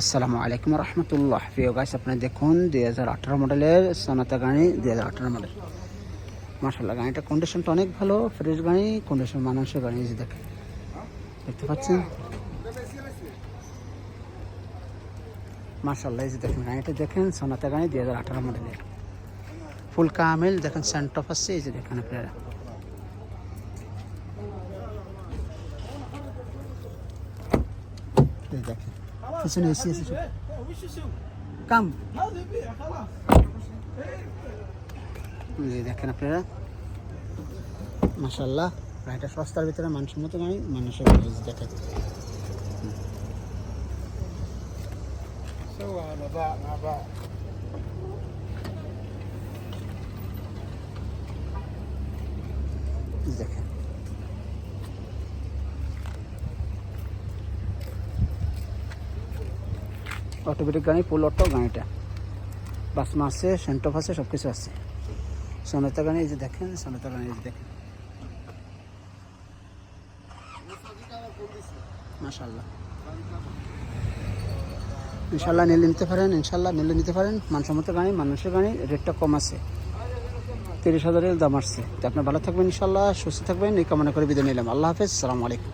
আসসালামু আলাইকুম রহমতুল্লাহ। প্রিয় গাছ আপনি দেখুন দুই হাজার আঠারো মডেলের সোনাতা গাড়ি, দুই হাজার আঠারো মডেল। মাসাল্লাহ গাড়িটা কন্ডিশনটা অনেক ভালো ফ্রেশ গাড়ি কন্ডিশন মানুষের গাড়ি যে দেখেন। দেখতে পাচ্ছেন? মাসাল্লাহ এই যে দেখেন, গাড়িটা দেখেন, সোনাতা গাড়ি, দুই হাজার আঠারো মডেলের। ফুল কামিল, দেখেন সেন্ট অফ আসছে এই যে দেখেন আপনারা। দেখেন। পিছনে এসি এসে কাম দেখেন আপনারা। মাসাল্লাহ গাড়িটা সস্তার ভিতরে মানসম্মত গাড়ি, মানুষের দেখেন। দেখেন। অটোমেটিক গাড়ি ফুল অটো গাড়িটা। বাসমা আছে সেন্টপ আছে সব কিছু আছে সোনাতা গাড়ি, এই যে দেখেন, সোনাতা গাড়ি, এই যে দেখেন। মাশাল্লাহ ইনশাল্লাহ নিলে নিতে পারেন ইনশাল্লাহ নিলে নিতে পারেন। মানসম্মত গাড়ি, মানুষের গাড়ি রেটটা কম আছে। তিরিশ হাজারের দাম আসছে। তো আপনি ভালো থাকবেন ইনশাল্লাহ সুস্থ থাকবেন, এই কামনা করে বিদায় নিলাম। আল্লাহ হাফেজ, সালামু আলাইকুম।